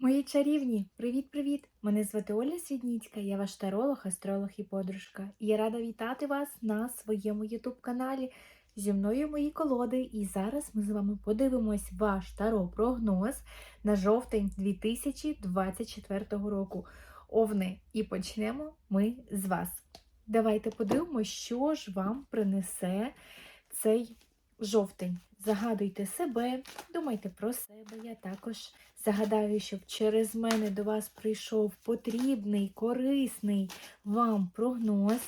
Мої чарівні, привіт-привіт! Мене звати Оля Свідніцька, я ваш таролог, астролог і подружка. І я рада вітати вас на своєму ютуб-каналі. Зі мною мої колоди, і зараз ми з вами подивимось ваш таро-прогноз на жовтень 2024 року. Овни, і почнемо ми з вас. Давайте подивимося, що ж вам принесе цей жовтень. Загадуйте себе, думайте про себе. Я також загадаю, щоб через мене до вас прийшов потрібний, корисний вам прогноз.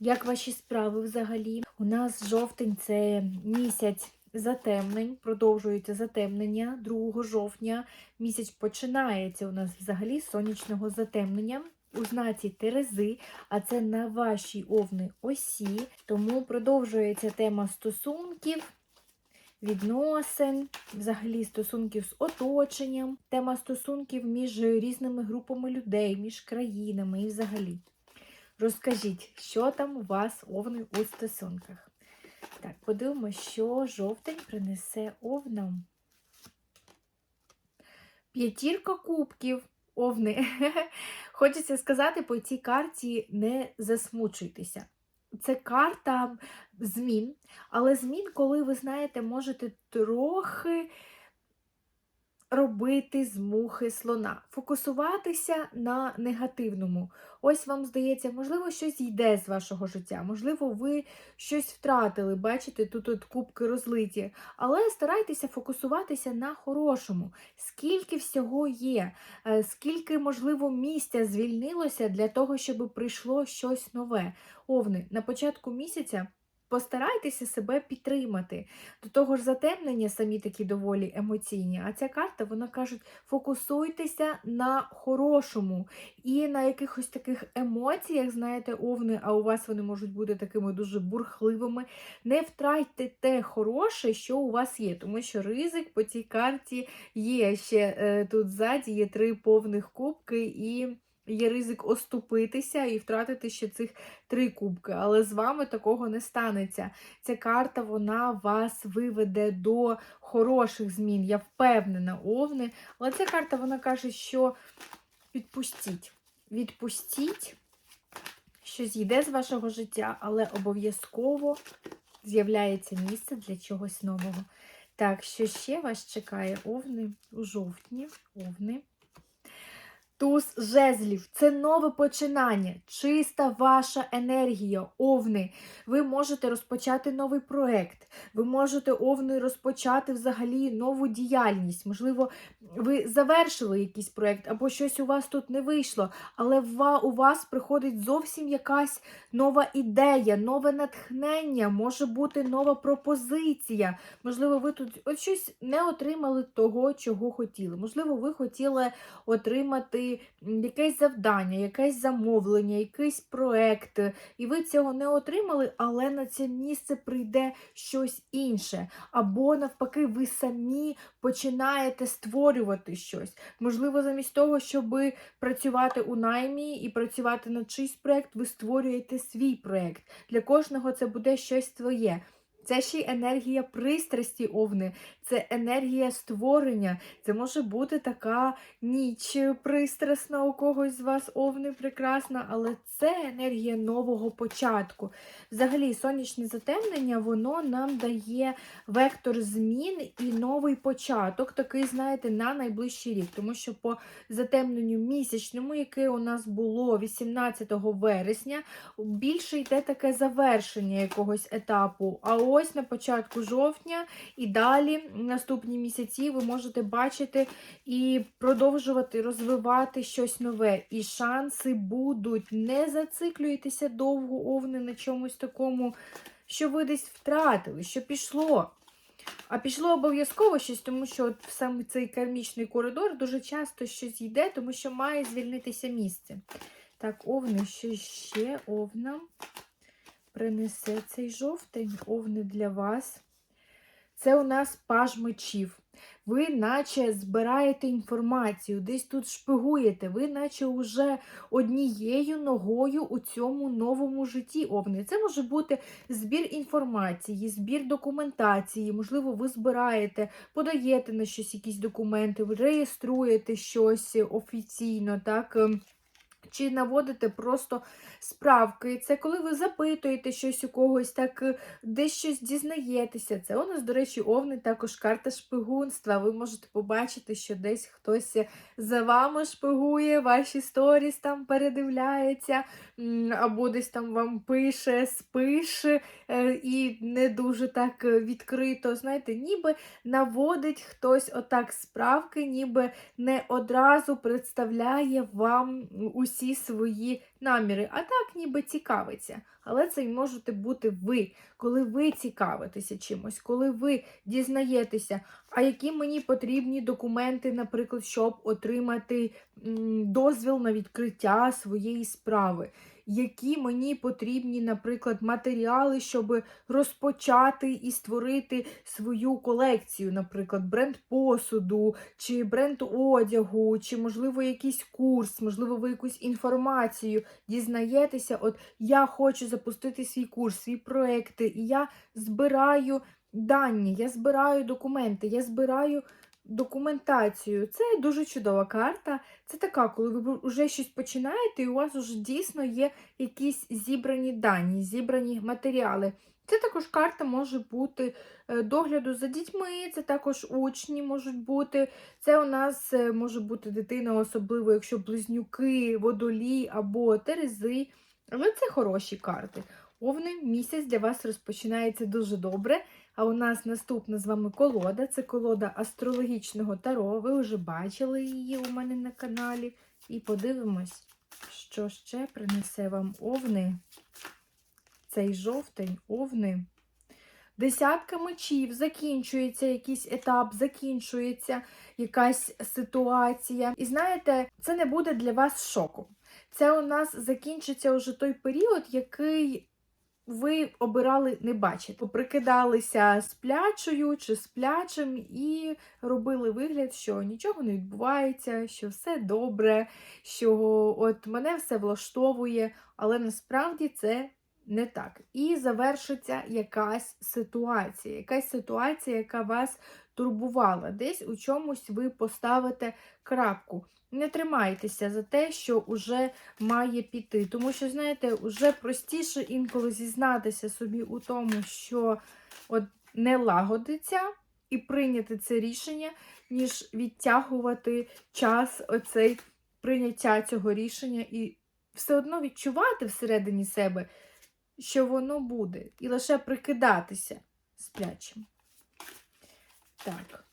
Як ваші справи взагалі? У нас жовтень це місяць затемнень, продовжується затемнення 2 жовтня. Місяць починається у нас взагалі сонячного затемнення. У знаці Терези, а це на вашій овни осі. Тому продовжується тема стосунків, відносин, взагалі стосунків з оточенням, тема стосунків між різними групами людей, між країнами і взагалі. Розкажіть, що там у вас овни у стосунках? Так, подивимося, що жовтень принесе овнам. П'ятірка кубків. Овни. Хочеться сказати, по цій карті не засмучуйтеся. Це карта змін, але змін, коли ви знаєте, можете трохи робити з мухи слона, фокусуватися на негативному. Ось вам здається, можливо, щось йде з вашого життя, можливо, ви щось втратили, бачите, тут от кубки розлиті. Але старайтеся фокусуватися на хорошому. Скільки всього є, е, скільки, можливо, місця звільнилося для того, щоб прийшло щось нове. Овни, на початку місяця. Постарайтеся себе підтримати. До того ж, затемнення самі такі доволі емоційні. А ця карта, вона каже, фокусуйтеся на хорошому і на якихось таких емоціях, знаєте, овни, а у вас вони можуть бути такими дуже бурхливими. Не втратьте те хороше, що у вас є, тому що ризик по цій карті є. Ще е, тут ззаді є три повних кубки і. Є ризик оступитися і втратити ще цих три кубки, але з вами такого не станеться. Ця карта вона вас виведе до хороших змін. Я впевнена, овни. Але ця карта вона каже, що відпустіть. Відпустіть, що зійде з вашого життя, але обов'язково з'являється місце для чогось нового. Так, що ще вас чекає овни у жовтні, овни. Туз жезлів це нове починання, чиста ваша енергія, овни. Ви можете розпочати новий проект, ви можете овни розпочати взагалі нову діяльність. Можливо, ви завершили якийсь проект, або щось у вас тут не вийшло, але у вас приходить зовсім якась нова ідея, нове натхнення, може бути нова пропозиція. Можливо, ви тут от щось не отримали того, чого хотіли. Можливо, ви хотіли отримати якесь завдання, якесь замовлення, якийсь проект, і ви цього не отримали, але на це місце прийде щось інше. Або, навпаки, ви самі починаєте створювати щось. Можливо, замість того, щоб працювати у наймі і працювати над чийсь проект, ви створюєте свій проект. Для кожного це буде щось своє. Це ще й енергія пристрасті овни, це енергія створення. Це може бути така ніч пристрасна у когось з вас овни прекрасна, але це енергія нового початку. Взагалі, сонячне затемнення, воно нам дає вектор змін і новий початок, такий, знаєте, на найближчий рік. Тому що по затемненню місячному, яке у нас було 18 вересня, більше йде таке завершення якогось етапу. А ось на початку жовтня і далі, наступні місяці, ви можете бачити і продовжувати розвивати щось нове. І шанси будуть. Не зациклюйтеся довго, овни, на чомусь такому, що ви десь втратили, що пішло. А пішло обов'язково щось, тому що от саме цей кармічний коридор дуже часто щось йде, тому що має звільнитися місце. Так, овни, що ще овнам? Принесе цей жовтень овни для вас. Це у нас паж мечів. Ви наче збираєте інформацію, десь тут шпигуєте, ви наче уже однією ногою у цьому новому житті овни. Це може бути збір інформації, збір документації, можливо, ви збираєте, подаєте на щось якісь документи, реєструєте щось офіційно, так? Чи наводите просто справки. Це коли ви запитуєте щось у когось, так е, десь щось дізнаєтеся. Це у нас, до речі, овни також карта шпигунства. Ви можете побачити, що десь хтось за вами шпигує, ваші сторіс там передивляється, або десь там вам пише, спише е, і не дуже так е, відкрито. Знаєте, ніби наводить хтось отак справки, ніби не одразу представляє вам усі свої наміри, а так ніби цікавиться. Але це можете бути ви, коли ви цікавитеся чимось, коли ви дізнаєтеся, а які мені потрібні документи, наприклад, щоб отримати дозвіл на відкриття своєї справи. Які мені потрібні, наприклад, матеріали, щоб розпочати і створити свою колекцію, наприклад, бренд посуду, чи бренд одягу, чи, можливо, якийсь курс, можливо, ви якусь інформацію дізнаєтеся. От я хочу запустити свій курс, свої проекти, і я збираю дані, я збираю документи, я збираю документацію. Це дуже чудова карта. Це така, коли ви вже щось починаєте, і у вас вже дійсно є якісь зібрані дані, зібрані матеріали. Це також карта може бути е, догляду за дітьми, це також учні можуть бути. Це у нас е, може бути дитина, особливо, якщо близнюки, водолі або терези. Але це хороші карти. Овни місяць для вас розпочинається дуже добре. А у нас наступна з вами колода. Це колода астрологічного таро. Ви вже бачили її у мене на каналі. І подивимось, що ще принесе вам овни. Цей жовтень, овни. Десятка мечів, закінчується якийсь етап, закінчується якась ситуація. І знаєте, це не буде для вас шоком. Це у нас закінчиться вже той період, який ви обирали не бачити. Прикидалися сплячою чи сплячим і робили вигляд, що нічого не відбувається, що все добре, що от мене все влаштовує, але насправді це не так. І завершиться якась ситуація, якась ситуація, яка вас турбувала. Десь у чомусь ви поставите крапку. Не тримайтеся за те, що вже має піти. Тому що, знаєте, вже простіше інколи зізнатися собі у тому, що от не лагодиться, і прийняти це рішення, ніж відтягувати час оцей прийняття цього рішення і все одно відчувати всередині себе, що воно буде, і лише прикидатися сплячим. Так.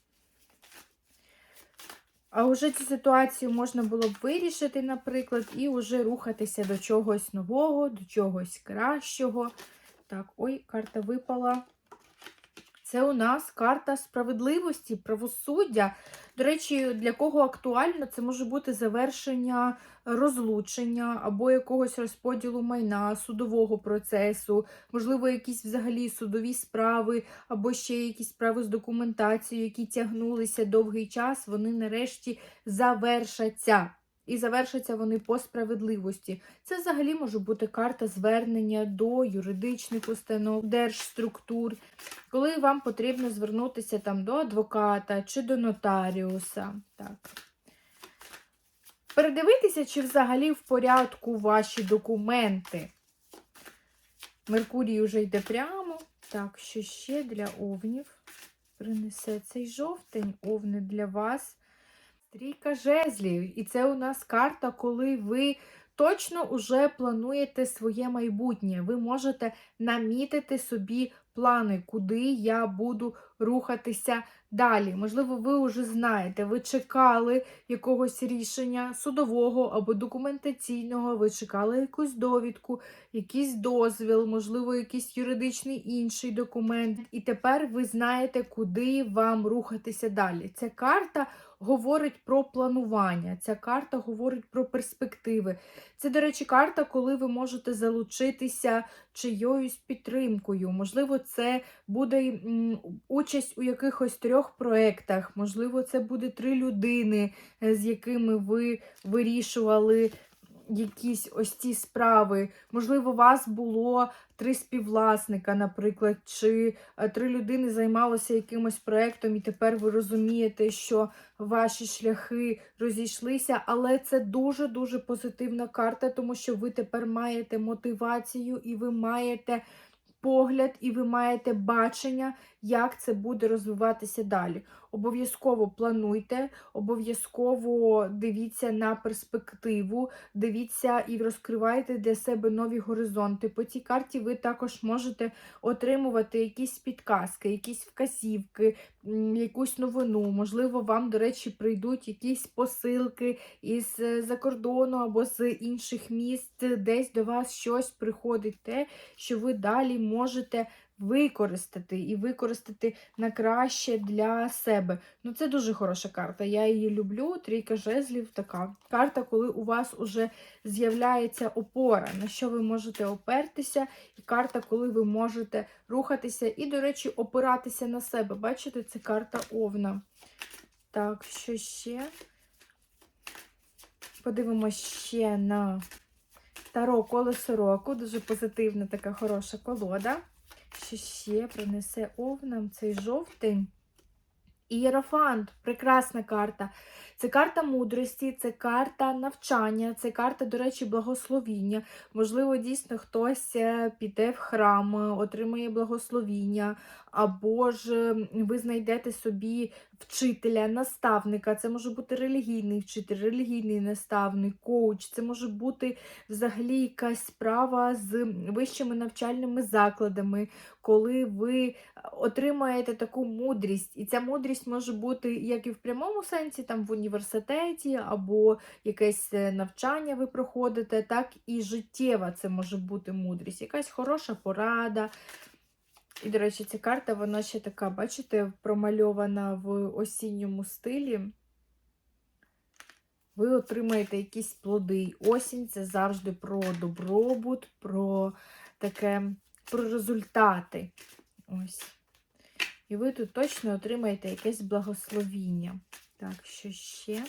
А вже цю ситуацію можна було б вирішити, наприклад, і вже рухатися до чогось нового, до чогось кращого. Так, ой, карта випала. Це у нас карта справедливості, правосуддя. До речі, для кого актуально, це може бути завершення розлучення або якогось розподілу майна, судового процесу, можливо, якісь взагалі судові справи, або ще якісь справи з документацією, які тягнулися довгий час, вони нарешті завершаться. І завершаться вони по справедливості. Це взагалі може бути карта звернення до юридичних установ, держструктур, коли вам потрібно звернутися там до адвоката чи до нотаріуса. Так. Передивитися, чи взагалі в порядку ваші документи. Меркурій вже йде прямо. Так, що ще для овнів принесе цей жовтень овни для вас. Трійка жезлів. І це у нас карта, коли ви точно вже плануєте своє майбутнє. Ви можете намітити собі плани, куди я буду рухатися далі. Можливо, ви вже знаєте, ви чекали якогось рішення судового або документаційного, ви чекали якусь довідку, якийсь дозвіл, можливо, якийсь юридичний інший документ. І тепер ви знаєте, куди вам рухатися далі. Ця карта говорить про планування, ця карта говорить про перспективи. Це, до речі, карта, коли ви можете залучитися чиєюсь підтримкою. Можливо, це буде участь у якихось трьох проєктах, можливо, це буде три людини, е, з якими ви вирішували якісь ось ці справи. Можливо, у вас було три співвласника, наприклад, чи е, три людини займалися якимось проєктом, і тепер ви розумієте, що ваші шляхи розійшлися, але це дуже-дуже позитивна карта, тому що ви тепер маєте мотивацію і ви маєте погляд, і ви маєте бачення, як це буде розвиватися далі. Обов'язково плануйте, обов'язково дивіться на перспективу, дивіться і розкривайте для себе нові горизонти. По цій карті ви також можете отримувати якісь підказки, якісь вказівки, якусь новину. Можливо, вам, до речі, прийдуть якісь посилки із е, за кордону або з інших міст, десь до вас щось приходить, те, що ви далі можете використати і використати на краще для себе. Ну, це дуже хороша карта. Я її люблю. Трійка жезлів така карта, коли у вас уже з'являється опора, на що ви можете опертися, і карта, коли ви можете рухатися і, до речі, опиратися на себе. Бачите, це карта Овна. Так, що ще? Подивимося ще на Таро колесо року. Дуже позитивна така хороша колода. Що ще принесе овнам цей жовтень? Ієрофант, прекрасна карта. Це карта мудрості, це карта навчання, це карта, до речі, благословіння. Можливо, дійсно хтось е, піде в храм, е, отримає благословіння, або ж ви знайдете собі вчителя, наставника. Це може бути релігійний вчитель, релігійний наставник, коуч. Це може бути взагалі якась справа з вищими навчальними закладами, коли ви отримаєте таку мудрість. І ця мудрість може бути як і в прямому сенсі, там в університеті, або якесь е, навчання ви проходите, так і життєва це може бути мудрість, якась хороша порада. І, до речі, ця карта, вона ще така, бачите, промальована в осінньому стилі. Ви отримаєте якісь плоди. Осінь це завжди про добробут, про таке, про результати. Ось. І ви тут точно отримаєте якесь благословіння. Так, що ще?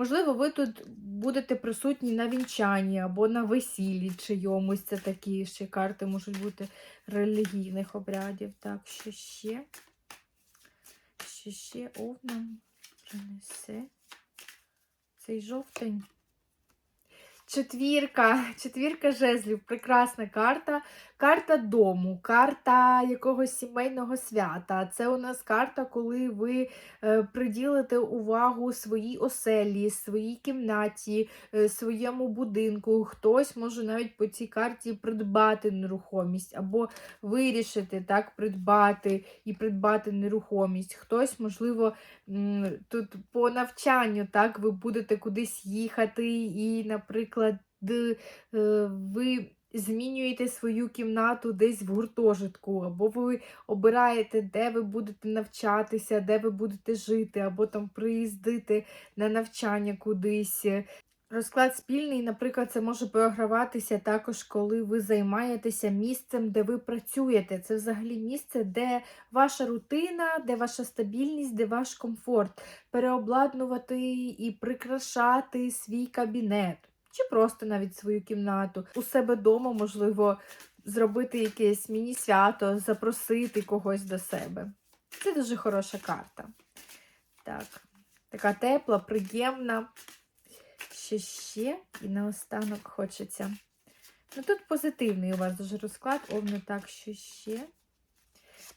Можливо, ви тут будете присутні на вінчанні або на весіллі чийомусь. Це такі ще карти можуть бути релігійних обрядів. Так, що ще? Що ще овнам принесе цей жовтень? Четвірка, четвірка жезлів, прекрасна карта. Карта дому, карта якогось сімейного свята. Це у нас карта, коли ви е, приділите увагу своїй оселі, своїй кімнаті, е, своєму будинку. Хтось може навіть по цій карті придбати нерухомість, або вирішити так, придбати і придбати нерухомість. Хтось, можливо, тут по навчанню так, ви будете кудись їхати, і, наприклад, д- е, ви змінюєте свою кімнату десь в гуртожитку, або ви обираєте, де ви будете навчатися, де ви будете жити, або там приїздити на навчання кудись. Розклад спільний, наприклад, це може програватися також, коли ви займаєтеся місцем, де ви працюєте. Це взагалі місце, де ваша рутина, де ваша стабільність, де ваш комфорт. Переобладнувати і прикрашати свій кабінет, чи просто навіть свою кімнату. У себе вдома, можливо, зробити якесь міні-свято, запросити когось до себе. Це дуже хороша карта. Так, така тепла, приємна. Що ще? І наостанок хочеться. Ну, тут позитивний у вас дуже розклад, овне так, що ще.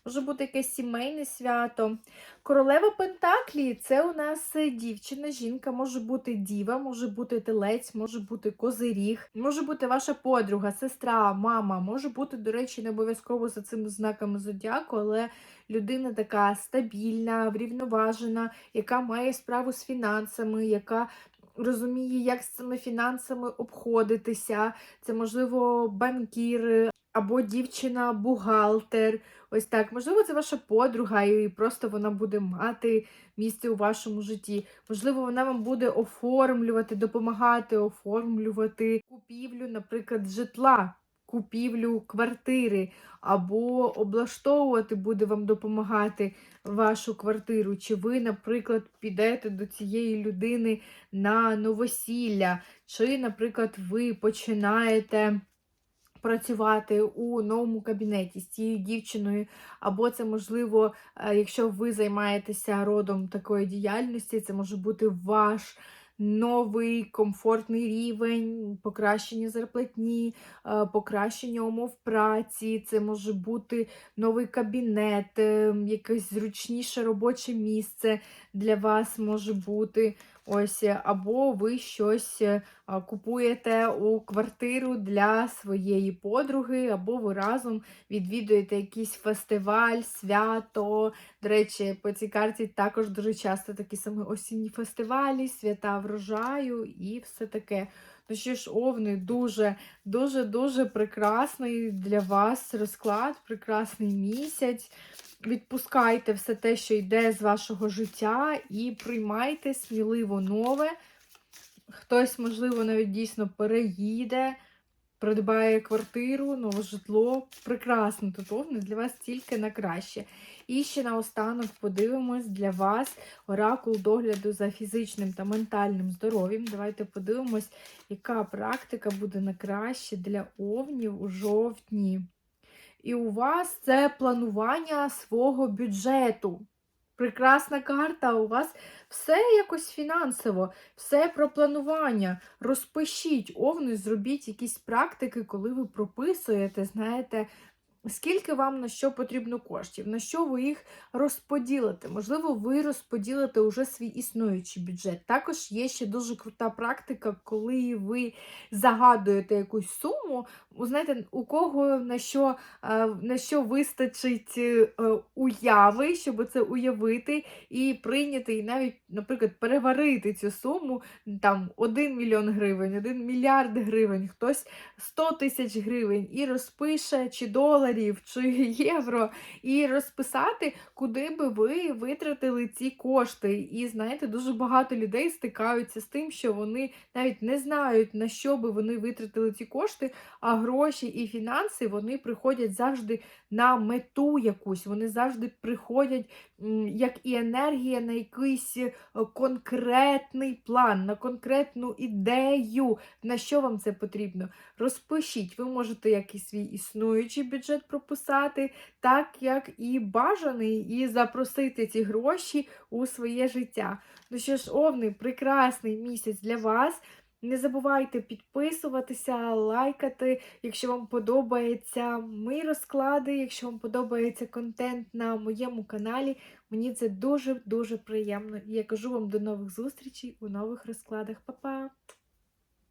Може бути якесь сімейне свято. Королева Пентаклі це у нас е, дівчина, жінка, може бути діва, може бути телець, може бути козиріг, може бути ваша подруга, сестра, мама, може бути, до речі, не обов'язково за цими знаками зодіаку, але людина така стабільна, врівноважена, яка має справу з фінансами, яка розуміє, як з цими фінансами обходитися. Це, можливо, банкір або дівчина-бухгалтер. Ось так. Можливо, це ваша подруга, і просто вона буде мати місце у вашому житті. Можливо, вона вам буде оформлювати, допомагати оформлювати купівлю, наприклад, житла. купівлю квартири, або облаштовувати буде вам допомагати вашу квартиру. Чи ви, наприклад, підете до цієї людини на новосілля, чи, наприклад, ви починаєте працювати у новому кабінеті з цією дівчиною, або це можливо, е, якщо ви займаєтеся родом такої діяльності, це може бути ваш новий комфортний рівень, покращення зарплатні, е, покращення умов праці, це може бути новий кабінет, е, якесь зручніше робоче місце для вас може бути. Ось, е, або ви щось е, купуєте у квартиру для своєї подруги, або ви разом відвідуєте якийсь фестиваль, свято. До речі, по цій карті також дуже часто такі саме осінні фестивалі, свята врожаю і все таке. Що ж, овни, дуже, дуже, дуже прекрасний для вас розклад, прекрасний місяць. Відпускайте все те, що йде з вашого життя, і приймайте сміливо нове. Хтось, можливо, навіть дійсно переїде, придбає квартиру, нове житло. Прекрасно тут овни, для вас тільки на краще. І ще наостанок подивимось для вас оракул догляду за фізичним та ментальним здоров'ям. Давайте подивимось, яка практика буде на краще для овнів у жовтні. І у вас це планування свого бюджету. Прекрасна карта, у вас все якось фінансово, все про планування. Розпишіть овни, зробіть якісь практики, коли ви прописуєте, знаєте, скільки вам на що потрібно коштів, на що ви їх розподілите. Можливо, ви розподілите уже свій існуючий бюджет. Також є ще дуже крута практика, коли ви загадуєте якусь суму. Знаєте, у кого на що, е, на що вистачить е, уяви, щоб це уявити і прийняти, і навіть, наприклад, переварити цю суму там 1 мільйон гривень, 1 мільярд гривень, хтось 100 тисяч гривень і розпише чи доларів, чи євро, і розписати, куди би ви витратили ці кошти. І знаєте, дуже багато людей стикаються з тим, що вони навіть не знають, на що би вони витратили ці кошти, а гроші і фінанси вони приходять завжди на мету якусь, вони завжди приходять як і енергія на якийсь е, конкретний план, на конкретну ідею, на що вам це потрібно. Розпишіть, ви можете як і свій існуючий бюджет прописати, так як і бажаний, і запросити ці гроші у своє життя. Ну що ж, овни, прекрасний місяць для вас. Не забувайте підписуватися, лайкати, якщо вам подобаються мої розклади, якщо вам подобається контент на моєму каналі. Мені це дуже-дуже приємно. І я кажу вам до нових зустрічей у нових розкладах. Па-па!